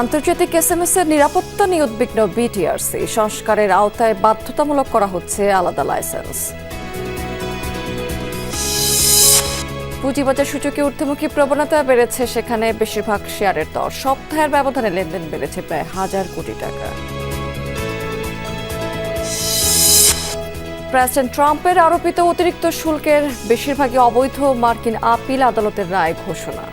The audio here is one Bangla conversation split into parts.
আন্তর্জাতিক এসএমএস এর নিরাপত্তা নিয়ে উদ্বিগ্ন বিটিআরসি সংস্কারের আওতায় বাধ্যতামূলক করা হচ্ছে আলাদা লাইসেন্স। পুঁজিবাজার সূচকে ঊর্ধ্বমুখী প্রবণতা বেড়েছে, সেখানে বেশিরভাগ শেয়ারের দর সপ্তাহের ব্যবধানে লেনদেন বেড়েছে প্রায় হাজার কোটি টাকা। প্রেসিডেন্ট ট্রাম্পের আরোপিত অতিরিক্ত শুল্কের বেশিরভাগই অবৈধ, মার্কিন আপিল আদালতের রায় ঘোষণা।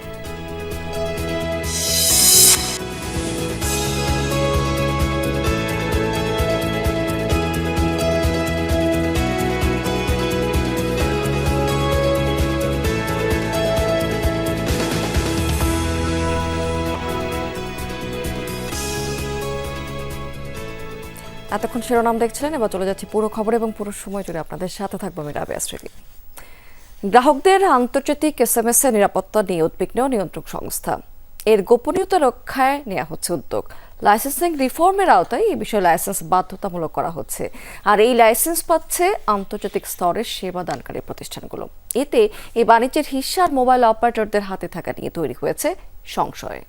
এতক্ষণ শিরোনাম দেখছিলেন, এবার চলে যাচ্ছি পুরো খবর এবং পুরো সময় জুড়ে আপনাদের সাথে থাকব আমি রাবে আশ্রেলি গ্রাহকদের আন্তর্জাতিক এসএমএস এর নিরাপত্তা নিয়ে উদ্বিগ্ন নিয়ন্ত্রক সংস্থা। এর গোপনীয়তা রক্ষায় নেওয়া হচ্ছে উদ্যোগ। লাইসেন্সিং রিফর্মের আওতায় এই বিষয়ে লাইসেন্স বাধ্যতামূলক করা হচ্ছে। আর এই লাইসেন্স পাচ্ছে আন্তর্জাতিক স্তরের সেবা দানকারী প্রতিষ্ঠানগুলো। এতে এই বাণিজ্যের হিসার মোবাইল অপারেটরদের হাতে থাকা নিয়ে তৈরি হয়েছে সংশয়।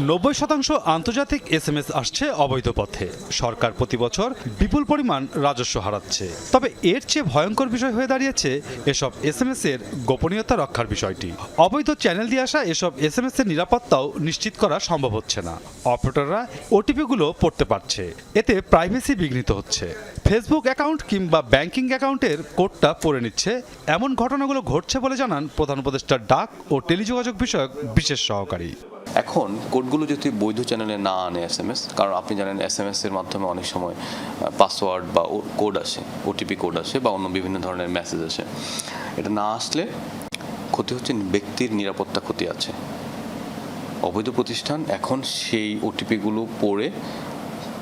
নব্বই শতাংশ আন্তর্জাতিক এসএমএস আসছে অবৈধ পথে। সরকার প্রতি বছর বিপুল পরিমাণ রাজস্ব হারাচ্ছে। তবে এর চেয়ে ভয়ঙ্কর বিষয় হয়ে দাঁড়িয়েছে এসব এসএমএস এর গোপনীয়তা রক্ষার বিষয়টি। অবৈধ চ্যানেল দিয়ে আসা এসব এস এম এস এর নিরাপত্তাও নিশ্চিত করা সম্ভব হচ্ছে না। অপারেটররা ওটিপিগুলো পড়তে পারছে। এতে প্রাইভেসি বিঘ্নিত হচ্ছে। ফেসবুক অ্যাকাউন্ট কিংবা ব্যাংকিং অ্যাকাউন্টের কোডটা পড়ে নিচ্ছে। এমন ঘটনাগুলো ঘটছে বলে জানান প্রধান উপদেষ্টা ডাক ও টেলিযোগাযোগ বিষয়ক বিশেষ সহকারী। এখন কোডগুলো যদি বৈধ চ্যানেলে না আনে এস এম এস কারণ আপনি জানেন এস এম এস এর মাধ্যমে অনেক সময় পাসওয়ার্ড বা কোড আসে ওটিপি কোড আসে বা অন্য বিভিন্ন ধরনের মেসেজ আসে। এটা না আসলে ক্ষতি হচ্ছে ব্যক্তির নিরাপত্তা ক্ষতি আছে। অবৈধ প্রতিষ্ঠান এখন সেই ওটিপিগুলো পড়ে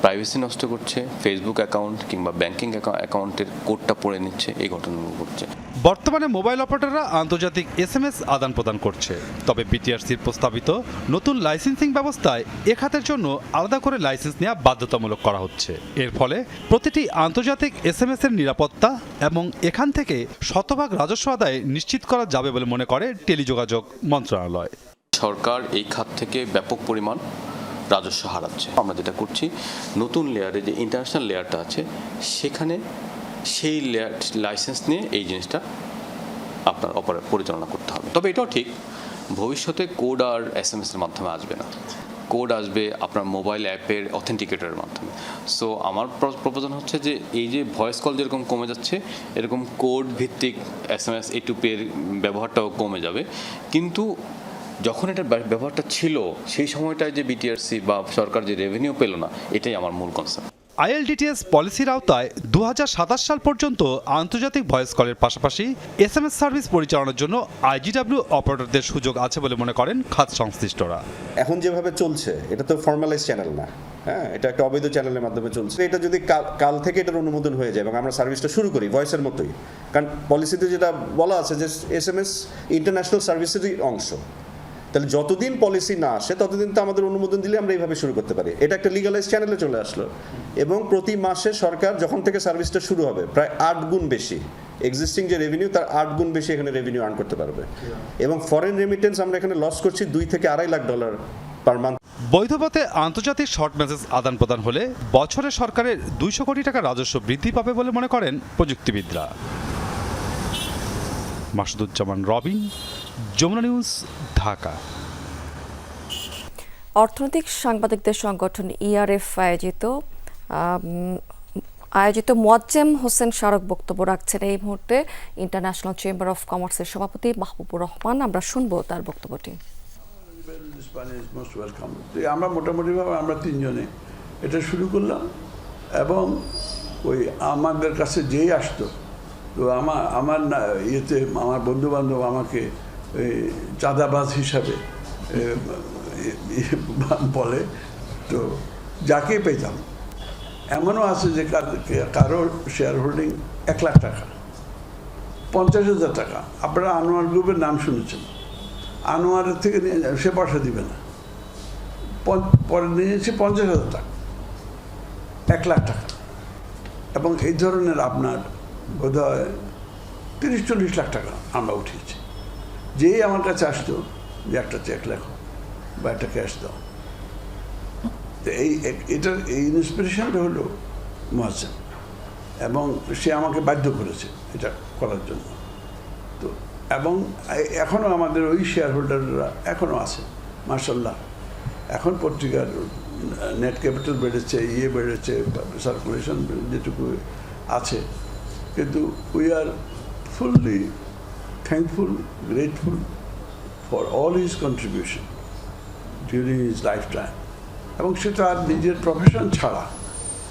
প্রাইভেসি নষ্ট করছে ফেসবুক অ্যাকাউন্ট কিংবা ব্যাংকিং অ্যাকাউন্টের কোডটা পড়ে নিচ্ছে এই ঘটনাগুলো ঘটছে। বর্তমানে মোবাইল অপারেটররা আন্তর্জাতিক এসএমএস আদান প্রদান করছে। তবে বিটিআরসির প্রস্তাবিত নতুন লাইসেন্সিং ব্যবস্থায় এ খাতের জন্য আলাদা করে লাইসেন্স নেওয়া বাধ্যতামূলক করা হচ্ছে। এর ফলে প্রতিটি আন্তর্জাতিক এসএমএস এর নিরাপত্তা এবং এখান থেকে শতভাগ রাজস্ব আদায় নিশ্চিত করা যাবে বলে মনে করে টেলিযোগাযোগ মন্ত্রণালয়। সরকার এই খাত থেকে ব্যাপক পরিমাণ রাজস্ব হারাচ্ছে। আমরা যেটা করছি, নতুন লেয়ারে যে ইন্টারন্যাশনাল লেয়ারটা আছে, সেখানে সেই লেয়ার লাইসেন্স নিয়ে এই জিনিসটা আপনার অপারে পরিচালনা করতে হবে। তবে এটাও ঠিক, ভবিষ্যতে কোড আর এস এম এর মাধ্যমে আসবে না। কোড আসবে আপনার মোবাইল অ্যাপের অথেন্টিকেটরের মাধ্যমে। সো আমার প্রপোজাল হচ্ছে যে এই যে ভয়েস কল যেরকম কমে যাচ্ছে, এরকম কোড ভিত্তিক এস এম এস এর ব্যবহারটাও কমে যাবে। কিন্তু যখন এটার ব্যব- ব্যবহারটা ছিল সেই সময়টায় যে বিটিআরসি বা সরকার যে রেভিনিউ পেল না এটাই আমার মূল কনসার্ন আইএলডিটিএস পলিসির আওতায় দুহাজার সাতাশ সাল পর্যন্ত আন্তর্জাতিক ভয়েস কলের পাশাপাশি এসএমএস সার্ভিস পরিচালনার জন্য আইজিডব্লিউ অপারেটরদের সুযোগ আছে বলে মনে করেন খাত সংশ্লিষ্টরা। এখন যেভাবে চলছে এটা তো ফর্মালাইজ চ্যানেল না। হ্যাঁ এটা একটা অবৈধ চ্যানেলের মাধ্যমে চলছে। এটা যদি কাল- কাল থেকে এটার অনুমোদন হয়ে যায় এবং আমরা সার্ভিসটা শুরু করি ভয়েসের মতোই। কারণ পলিসিতে যেটা বলা আছে যে এস এম এস ইন্টারন্যাশনাল সার্ভিসেরই অংশ। তাহলে যতদিন পলিসি না আসে, ততদিন তো আমাদের অনুমোদন দিলে আমরা এইভাবে শুরু করতে পারি। এটা একটা লিগালাইজ চ্যানেলে চলে আসলো। এবং প্রতি মাসে সরকার যখন থেকে সার্ভিসটা শুরু হবে, প্রায় আট গুণ বেশি এক্সিস্টিং যে রেভিনিউ তার আট গুণ বেশি এখানে রেভিনিউ আর্ন করতে পারবে। এবং ফরেন রেমিটেন্স আমরা এখানে লস করছি দুই থেকে আড়াই লাখ ডলার পার মান্থ বৈধ পথে আন্তর্জাতিক শর্ট মেসেজ আদান প্রদান হলে বছরে সরকারের দুইশো কোটি টাকা রাজস্ব বৃদ্ধি পাবে বলে মনে করেন প্রযুক্তিবিদরা। মাসুদুজ্জামান রবিন, যমুনা নিউজ ঢাকা। অর্থনৈতিক সাংবাদিকদের সংগঠন ইআরএফ আয়োজিত আম, আয়োজিত মোয়াজ্জেম হোসেন স্মারক বক্তব্য রাখছেন এই মুহূর্তে ইন্টারন্যাশনাল চেম্বার অফ কমার্সের সভাপতি মাহবুবুর রহমান। আমরা শুনব তার বক্তব্যটি। আমরা মোটামুটিভাবে আমরা তিনজনে এটা শুরু করলাম এবং ওই আমাদের কাছে যেই আসতো তো আমার আমার না ইয়েতে আমার বন্ধু বান্ধব আমাকে চাঁদাবাজ হিসাবে বলে। তো যাকে পেতাম। এমনও আছে যে কার- শেয়ার হোল্ডিং এক লাখ টাকা, পঞ্চাশ হাজার টাকা। আপনারা আনোয়ার গ্রুপের নাম শুনেছেন। আনোয়ারের থেকে নিয়ে সে পয়সা দিবে না। পরে নিয়েছে পঞ্চাশ হাজার টাকা, এক লাখ টাকা। এবং এই ধরনের আপনার বোধ হয় তিরিশ চল্লিশ লাখ টাকা আমরা উঠিয়েছি। যেই আমার কাছে আসতো, যে একটা চেক লেখো বা একটা ক্যাশ দাও। তো এই এটার এই ইন্সপিরেশনটা হলো মহাসেন এবং সে আমাকে বাধ্য করেছে এটা করার জন্য। তো, এবং এখনও আমাদের ওই শেয়ার হোল্ডাররা এখনও আছে মার্শাল্লাহ এখন পত্রিকার নেট ক্যাপিটাল বেড়েছে ইয়ে বেড়েছে সার্কুলেশন যেটুকু আছে। কিন্তু we are fully grateful for all his contribution during his lifetime এবং সে তার নিজের প্রফেশন ছাড়া,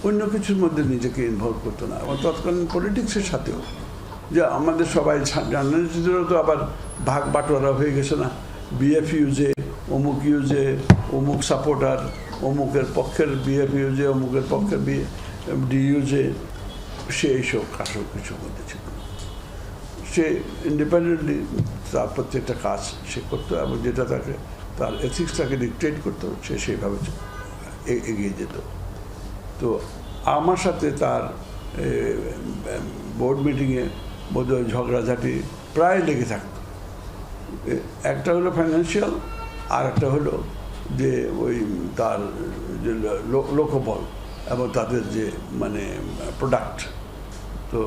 অন্য কিছুর মধ্যে নিজেকে ইনভলভ করতো না। এবং তৎকালীন পলিটিক্সের সাথেও, যে আমাদের সবাই জার্নালিস্টদেরও তো আবার ভাগ বাটোয়ারা হয়ে গেছে না। বিএফ ইউজে অমুক ইউজে অমুক সাপোর্টার অমুকের পক্ষের বিএফ ইউজে অমুকের পক্ষের বি ডিইউজে সে এইসব কাজও কিছুর মধ্যে ছিল। সে ইন্ডিপেন্ডেন্টলি তার প্রত্যেকটা কাজ সে করতো এবং যেটা তাকে, তার এথিক্সটাকে ডিকটেট করতো, সে সেইভাবে এগিয়ে যেত। তো আমার সাথে তার বোর্ড মিটিংয়ে বোধহয় ঝগড়াঝাটি প্রায় লেগে থাকতো। একটা হলো ফাইন্যান্সিয়াল আর একটা হলো যে ওই তার যে লোকবল এবং তাদের যে মানে প্রোডাক্ট তো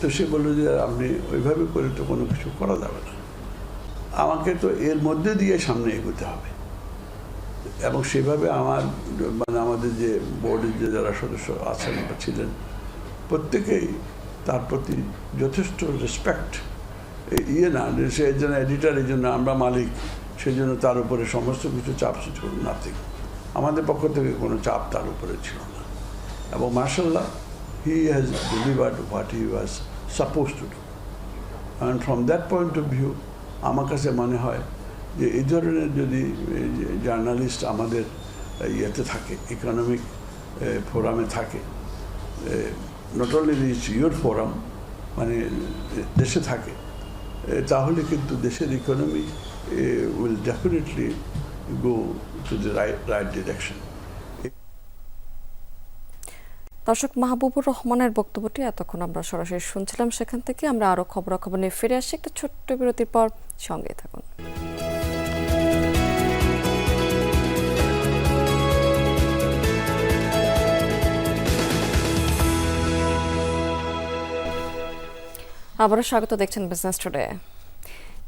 তো সে বলল যে, আপনি ওইভাবে করে তো কোনো কিছু করা যাবে না। আমাকে তো এর মধ্যে দিয়ে সামনে এগোতে হবে। এবং সেভাবে আমার মানে আমাদের যে বোর্ডের যে যারা সদস্য আছেন বা ছিলেন, প্রত্যেকেই তার প্রতি যথেষ্ট রেসপেক্ট ইয়ে না সে একজন এডিটার এই জন্য আমরা মালিক, সেই জন্য তার উপরে সমস্ত কিছু চাপ ছিল নাথিং আমাদের পক্ষ থেকে কোনো চাপ তার উপরে ছিল না। এবং মার্শাল্লাহ he has delivered what he was suppose to do and from that point of view আমার কাছে মনে হয় যে এই ধরনের যদি জার্নালিস্ট আমাদের ইয়েতে থাকে ইকোনমিক ফোরামে থাকে not only rich your forum মানে দেশে থাকে তাহলে কিন্তু দেশের economy will definitely go to the right right direction দর্শক মাহবুবুর রহমানের বক্তব্যটি এতক্ষণ আমরা সরাসরি শুনছিলাম। সেখান থেকে আমরা আরও খবরাখবর নিয়ে ফিরে আসি। একটা ছোট্ট বিরতির পর সঙ্গে থাকুন। আবারও স্বাগত দেখছেন বিজনেস টুডে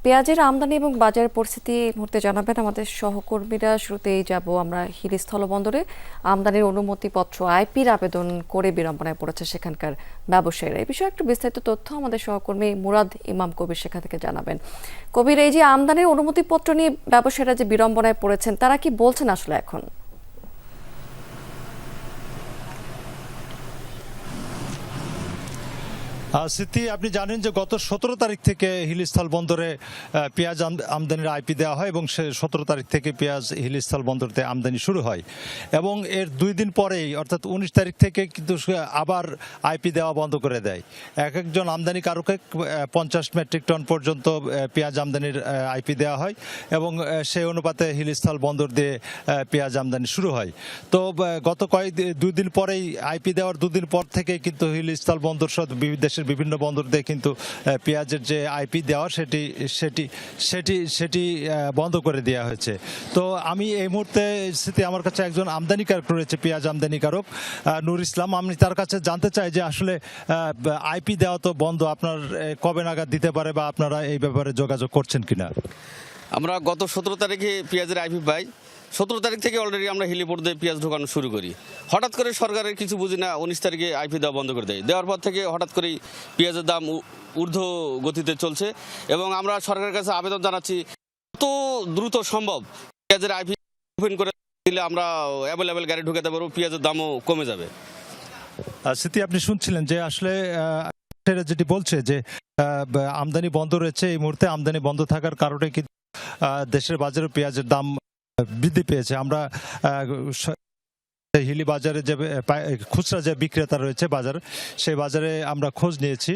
পেঁয়াজের আমদানি এবং বাজার পরিস্থিতি মুহূর্তে জানাবেন আমাদের সহকর্মীরা। শুরুতেই যাব আমরা হিলি স্থলবন্দরে আমদানির অনুমতিপত্র, আইপির আবেদন করে বিড়ম্বনায় পড়েছে সেখানকার ব্যবসায়ীরা। এই বিষয়ে একটু বিস্তারিত তথ্য আমাদের সহকর্মী মুরাদ ইমাম কবির সেখান থেকে জানাবেন। কবির, এই যে আমদানির অনুমতিপত্র নিয়ে ব্যবসায়ীরা যে বিড়ম্বনায় পড়েছেন, তারা কি বলছেন আসলে এখন? স্মৃতি, আপনি জানেন যে গত সতেরো তারিখ থেকে হিলিস্থল বন্দরে পেঁয়াজ আম- আমদানির আইপি দেওয়া হয় এবং সে সতেরো তারিখ থেকে পেঁয়াজ হিলিস্থল বন্দরতে আমদানি শুরু হয়। এবং এর দুই দিন পরেই, অর্থাৎ উনিশ তারিখ থেকে কিন্তু আবার আইপি দেওয়া বন্ধ করে দেয়। এক একজন আমদানিকারকে পঞ্চাশ মেট্রিক টন পর্যন্ত পেঁয়াজ আমদানির আইপি দেওয়া হয় এবং সেই অনুপাতে হিলিস্থল বন্দর দিয়ে পেঁয়াজ আমদানি শুরু হয়। তো গত কয়েক, দুই দিন পরেই আইপি দেওয়ার দুদিন পর থেকে কিন্তু হিলিস্থল বন্দর সহ বি- দেশের বিভিন্ন বন্দর দিয়ে কিন্তু পেঁয়াজের যে আইপি দেওয়া সেটি সেটি সেটি সেটি বন্ধ করে দেওয়া হয়েছে। তো আমি এই মুহূর্তে স্থিতি আমার কাছে একজন আমদানিকারক রয়েছে, পেঁয়াজ আমদানিকারক নুর ইসলাম। আমি তার কাছে জানতে চাই যে আসলে আইপি দেওয়া তো বন্ধ, আপনার কবে নাগাদ দিতে পারে বা আপনারা এই ব্যাপারে যোগাযোগ করছেন কিনা? আমরা গত সতেরো তারিখে পেঁয়াজের আইপি পাই। সতেরো তারিখ থেকে অলরেডি আমরা হেলিপোর্ট পেঁয়াজ ঢোকানো শুরু করি। হঠাৎ করে সরকারের কিছু বুঝি না, উনিশ তারিখে আইপি দেওয়া বন্ধ করে দেয়। দেওয়ার পর থেকে হঠাৎ করেই পেঁয়াজের দাম ঊর্ধ্ব গতিতে চলছে এবং আমরা সরকারের কাছে আবেদন জানাচ্ছি কত দ্রুত সম্ভব পেঁয়াজের আইপি ওপেন করে দিলে আমরা অ্যাভেলেবেল গাড়ি ঢুকাতে পারব, পেঁয়াজের দামও কমে যাবে। স্মৃতি, আপনি শুনছিলেন যে আসলে যেটি বলছে যে আমদানি বন্ধ রয়েছে, এই মুহূর্তে আমদানি বন্ধ থাকার কারণে কিন্তু দেশের বাজারে পেঁয়াজের দাম বৃদ্ধি পেয়েছে। আমরা হিলি বাজারে যে খুচরা যে বিক্রেতা রয়েছে বাজার সেই বাজারে আমরা খোঁজ নিয়েছি।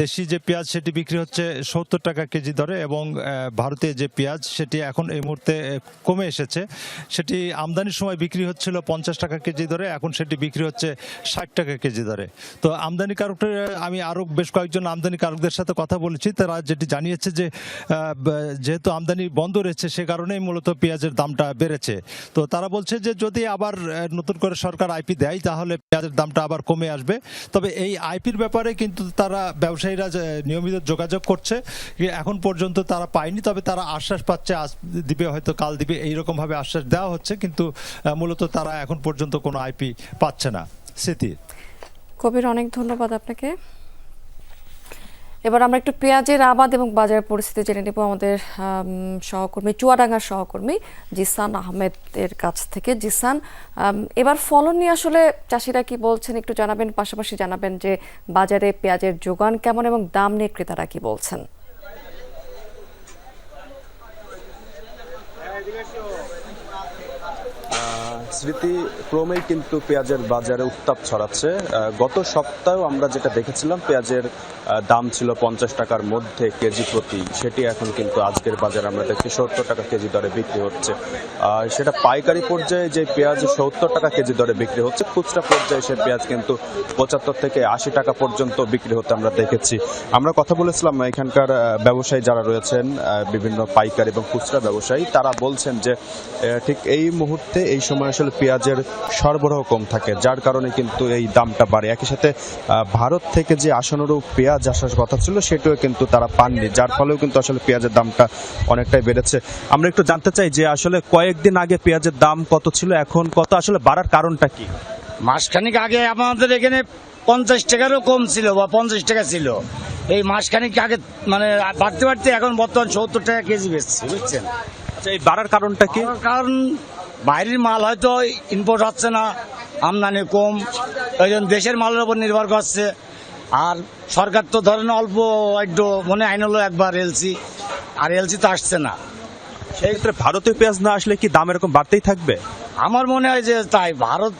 দেশি যে পেঁয়াজ সেটি বিক্রি হচ্ছে সত্তর টাকা কেজি দরে এবং আহ, ভারতে যে পেঁয়াজ সেটি এখন এই মুহূর্তে কমে এসেছে। সেটি আমদানির সময় বিক্রি হচ্ছিল পঞ্চাশ টাকা কেজি দরে এখন সেটি বিক্রি হচ্ছে ষাট টাকা কেজি দরে। তো আমদানি আমদানিকারকদের আমি আরও বেশ কয়েকজন আমদানি কারকদের সাথে কথা বলেছি তারা যেটি জানিয়েছে যে যেহেতু আমদানি বন্ধ রয়েছে সে কারণেই মূলত পেঁয়াজের দামটা বেড়েছে। তো তারা বলছে যে যদি আবার নতুন করে সরকার আইপি দেয়, তাহলে পেঁয়াজের দামটা আবার কমে আসবে। তবে এই আইপির ব্যাপারে কিন্তু তারা ব্যবসায়ীরা নিয়মিত যোগাযোগ করছে এখন পর্যন্ত তারা পায়নি, তবে তারা আশ্বাস পাচ্ছে, আজ দিবে, হয়তো কাল দিবে, এইরকমভাবে আশ্বাস দেওয়া হচ্ছে, কিন্তু মূলত তারা এখন পর্যন্ত কোনো আইপি পাচ্ছে না। স্মৃতি কবির, অনেক ধন্যবাদ আপনাকে। এবার আমরা একটু পেঁয়াজের আবাদ এবং বাজারের পরিস্থিতি জেনে নেব আমাদের সহকর্মী চুয়াডাঙ্গার সহকর্মী জিসান আহমেদের কাছ থেকে। জিসান এবার ফলন নিয়ে আসলে চাষিরা কি বলছেন একটু জানাবেন? পাশাপাশি জানাবেন যে বাজারে পেঁয়াজের যোগান কেমন এবং দাম নিয়ে ক্রেতারা কি বলছেন? স্মৃতি ক্রমেই কিন্তু পেঁয়াজের বাজারে উত্তাপ ছড়াচ্ছে। গত সপ্তাহেও আমরা যেটা দেখেছিলাম, পেঁয়াজের দাম ছিল পঞ্চাশ টাকার মধ্যে কেজি প্রতি। সেটি এখন কিন্তু আজকের বাজারে আমরা দেখছি সত্তর টাকা কেজি দরে বিক্রি হচ্ছে। সেটা পাইকারি পর্যায়ে যে পেঁয়াজ সত্তর টাকা কেজি দরে বিক্রি হচ্ছে, খুচরা পর্যায়ে সে পেঁয়াজ কিন্তু পঁচাত্তর থেকে আশি টাকা পর্যন্ত বিক্রি হতে আমরা দেখেছি। আমরা কথা বলেছিলাম এখানকার ব্যবসায়ী যারা রয়েছেন বিভিন্ন পাইকারি এবং খুচরা ব্যবসায়ী, তারা বলছেন যে ঠিক এই মুহূর্তে এই সময় আসলে পেঁয়াজের সরবরাহ কম থাকে, যার কারণে কিন্তু এই দামটা বাড়ে। একই সাথে ভারত থেকে যে আসানুরূপ পেঁয়াজ আসার কথা ছিল, সেটাও কিন্তু তারা পাননি, যার ফলেও কিন্তু আসলে পেঁয়াজের দামটা অনেকটাই বেড়েছে। আমরা একটু জানতে চাই যে, আসলে কয়েকদিন আগে পেঁয়াজের দাম কত ছিল, এখন কত, আসলে বাড়ার কারণটা কি? মাসখানিক আগে আমাদের এখানে পঞ্চাশ টাকারও কম ছিল বা পঞ্চাশ টাকা ছিল। এই মাসখানিক আগে মানে বাড়তে বাড়তে এখন বর্তমান সত্তর টাকা কেজি বেচছে, বুঝছেন? আচ্ছা এই বাড়ার কারণটা কি? কারণ বাইরের মাল হয়তো ইম্পোর্ট হচ্ছে না আমদানি কম ওই জন্য দেশের মালের উপর নির্ভর করছে। আর সরকার তো ধরেন অল্প একটু মনে আইন হলো একবার এলসি আর এলসি তো আসছে না। সেই ক্ষেত্রে ভারতীয় পেঁয়াজ না আসলে কি দাম এরকম বাড়তেই থাকবে? আমার মনে হয় যে তাই ভারত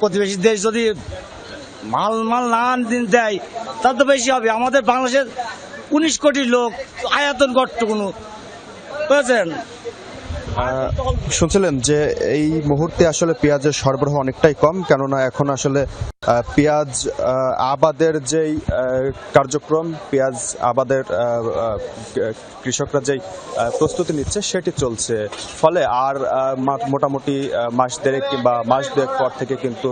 প্রতিবেশী দেশ যদি মাল মাল না দিন দেয় তার তো বেশি হবে। আমাদের বাংলাদেশের উনিশ কোটি লোক আয়াতন গট্ট কোনো বুঝেছেন? শুনছিলেন যে এই মুহূর্তে আসলে পেঁয়াজের সরবরাহ অনেকটাই কম, কেননা এখন আসলে পেঁয়াজ আবাদের যেই কার্যক্রম, পেঁয়াজ আবাদের কৃষকরা যেই প্রস্তুতি নিচ্ছে, সেটি চলছে। ফলে আর মোটামুটি মাস দেড়েক কিংবা মাস দুয়েক পর থেকে কিন্তু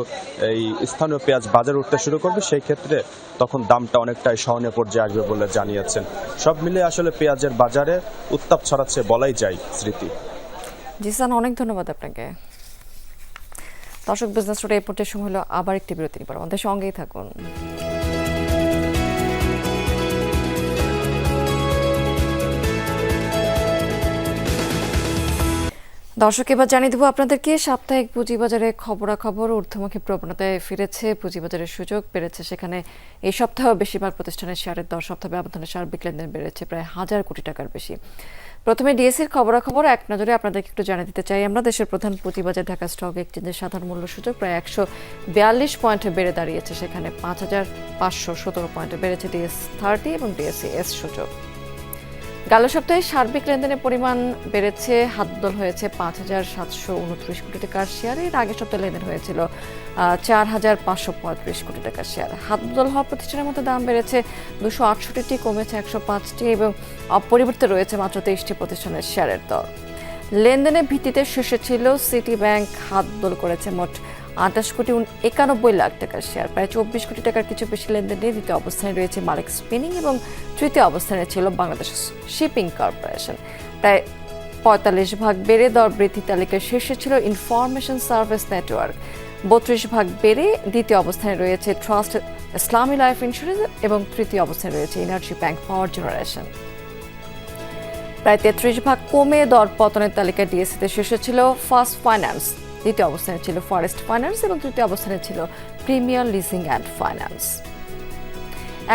এই স্থানীয় পেঁয়াজ বাজারে উঠতে শুরু করবে, সেই ক্ষেত্রে তখন দামটা অনেকটাই সহনীয় পর্যায়ে আসবে বলে জানিয়েছেন। সব মিলে আসলে পেঁয়াজের বাজারে উত্তাপ ছড়াচ্ছে বলাই যায় স্মৃতি। জিসান, অনেক ধন্যবাদ আপনাকে। দর্শক বিজনেস রোডে পর্যায়ে সময় হলো, আবার একটি বিরতি নিবার আমাদের সঙ্গেই থাকুন। দর্শক, এবার জানিয়ে দেবো আপনাদেরকে, সাপ্তাহিক পুঁজিবাজারে খবরাখবর, ঊর্ধ্বমুখী প্রবণতায় ফিরেছে, পুঁজিবাজারের সুযোগ বেড়েছে সেখানে। এই সপ্তাহেও বেশিরভাগ প্রতিষ্ঠানের শেয়ারের দর সপ্তাহে ব্যবধানে সার্বিক লেনদেন বেড়েছে, প্রায় হাজার কোটি টাকার বেশি। প্রথমে ডিএসির খবরাখবর, এক নজরে আপনাদেরকে একটু জানিয়ে দিতে চাই, আমরা দেশের প্রধান পুঁজিবাজার ঢাকা স্টক এক্সচেঞ্জের সাধারণ মূল্য সূচক প্রায় একশো বিয়াল্লিশ পয়েন্টে বেড়ে দাঁড়িয়েছে, সেখানে পাঁচ হাজার পাঁচশো সতেরো পয়েন্টে বেড়েছে ডিএস থার্টি এবং ডিএসসি এস সূচক। গেল সপ্তাহে সার্বিক লেনদেনের পরিমাণ বেড়েছে, হাতদল হয়েছে পাঁচ হাজার সাতশো উনত্রিশ কোটি টাকার শেয়ার এর আগের সপ্তাহে লেনদেন হয়েছিল চার হাজার পাঁচশো পঁয়ত্রিশ কোটি টাকার শেয়ার হাতদল হওয়া প্রতিষ্ঠানের মধ্যে দাম বেড়েছে দুশো আটষট্টিটি, কমেছে একশো পাঁচটি এবং অপরিবর্তিত রয়েছে মাত্র তেইশটি প্রতিষ্ঠানের শেয়ারের দর। লেনদেনের ভিত্তিতে শীর্ষে ছিল সিটি ব্যাংক হাতদল করেছে মোট আঠাশ কোটি একানব্বই লাখ টাকার শেয়ার প্রায় চব্বিশ কোটি টাকার কিছু বেশি লেনদেন নিয়ে দ্বিতীয় অবস্থানে রয়েছে মালিক স্পিনিং এবং তৃতীয় অবস্থানে ছিল বাংলাদেশ শিপিং কর্পোরেশন প্রায় পঁয়তাল্লিশ ভাগ বেড়ে দর বৃদ্ধি তালিকার শীর্ষে ছিল ইনফরমেশন সার্ভিস নেটওয়ার্ক বত্রিশ ভাগ বেড়ে দ্বিতীয় অবস্থানে রয়েছে ট্রাস্ট ইসলামী লাইফ ইন্স্যুরেন্স এবং তৃতীয় অবস্থানে রয়েছে এনার্জি ব্যাংক পাওয়ার জেনারেশন প্রায় তেত্রিশ ভাগ কমে দর পতনের তালিকায় ডিএসসিতে শীর্ষে ছিল ফার্স্ট ফাইন্যান্স দ্বিতীয় অবস্থানে ছিল ফরেস্ট ফাইন্যান্স এবং তৃতীয় অবস্থানে ছিল প্রিমিয়ার লিজিং অ্যান্ড ফাইন্যান্স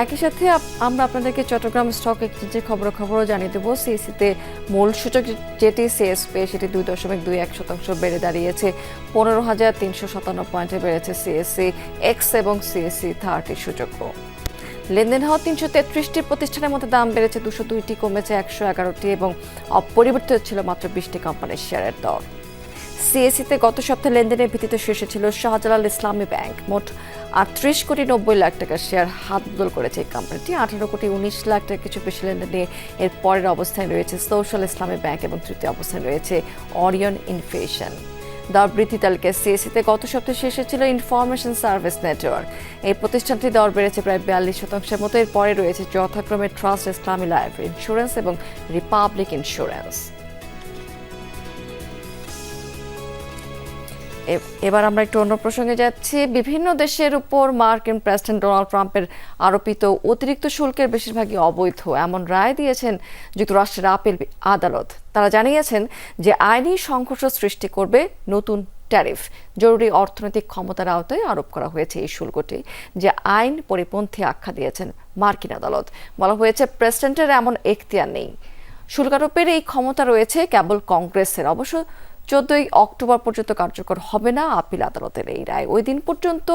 একই সাথে আমরা আপনাদেরকে চট্টগ্রাম স্টক এক্সচেঞ্জের খবরাখবরও জানিয়ে দেবো। সিএসিতে মূল সূচক যেটি সিএসপি সেটি দুই দশমিক দুই এক শতাংশ বেড়ে দাঁড়িয়েছে। পনেরো হাজার তিনশো সাতান্ন পয়েন্টে বেড়েছে সিএসসি এক্স এবং সিএসসি থার্টি সূচকও। লেনদেন হওয়া তিনশো তেত্রিশটি প্রতিষ্ঠানের মধ্যে দাম বেড়েছে দুশো দুইটি, কমেছে একশো এগারোটি এবং অপরিবর্তিত ছিল মাত্র বিশটি কোম্পানির শেয়ারের দর। সিএসিতে গত সপ্তাহে লেনদেনের ভিত্তিতে শীর্ষে ছিল শাহজালাল ইসলামী ব্যাংক। মোট আটত্রিশ কোটি নব্বই লাখ টাকার শেয়ার হাত বদল করেছে এই কোম্পানিটি আঠারো কোটি উনিশ লাখ টাকা কিছু বেশি লেনদেনে এর পরের অবস্থায় রয়েছে সোশ্যাল ইসলামী ব্যাংক এবং তৃতীয় অবস্থানে রয়েছে অরিয়ন ইনফেশন দর বৃদ্ধি তালিকায় সিএসিতে গত সপ্তাহে শেষে ছিল ইনফরমেশন সার্ভিস নেটওয়ার্ক এই প্রতিষ্ঠানটি দর বেড়েছে প্রায় বিয়াল্লিশ শতাংশের মতো। এর পরে রয়েছে যথাক্রমে ট্রাস্ট ইসলামী লাইফ ইন্স্যুরেন্স এবং রিপাবলিক ইন্স্যুরেন্স এবার আমরা একটু অন্য প্রসঙ্গে যাচ্ছি। বিভিন্ন দেশের উপর মার্কিন প্রেসিডেন্ট ডোনাল্ড ট্রাম্পের আরোপিত অতিরিক্ত শুল্কের বেশিরভাগই অবৈধ, এমন রায় দিয়েছেন যুক্তরাষ্ট্রের আপিল আদালত। তারা জানিয়েছেন যে আইনি সংঘর্ষ সৃষ্টি করবে নতুন ট্যারিফ। জরুরি অর্থনৈতিক ক্ষমতার আওতায় আরোপ করা হয়েছে এই শুল্কটি, যে আইন পরিপন্থী আখ্যা দিয়েছেন মার্কিন আদালত। বলা হয়েছে, প্রেসিডেন্টের এমন এখতিয়ার নেই। শুল্কারোপের এই ক্ষমতা রয়েছে কেবল কংগ্রেসের। অবশ্য চোদ্দই অক্টোবর পর্যন্ত কার্যকর হবে না আপিল আদালতের এই রায়। ওই দিন পর্যন্ত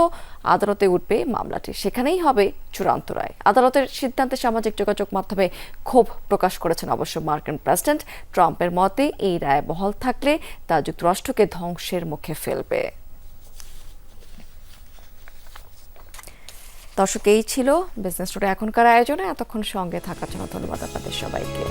আদালতে উঠবে মামলাটি। সেখানেই হবে চূড়ান্ত রায়। আদালতের সিদ্ধান্তে সামাজিক যোগাযোগ মাধ্যমে ক্ষোভ প্রকাশ করেছেন অবশ্য মার্কিন প্রেসিডেন্ট। ট্রাম্পের মতে এই রায় বহাল থাকলে তা যুক্তরাষ্ট্রকে ধ্বংসের মুখে ফেলবে। দর্শক, এই ছিল বিজনেস টুডে এখনকার আয়োজনে। এতক্ষণ সঙ্গে থাকার জন্য ধন্যবাদ আপনাদের সবাইকে।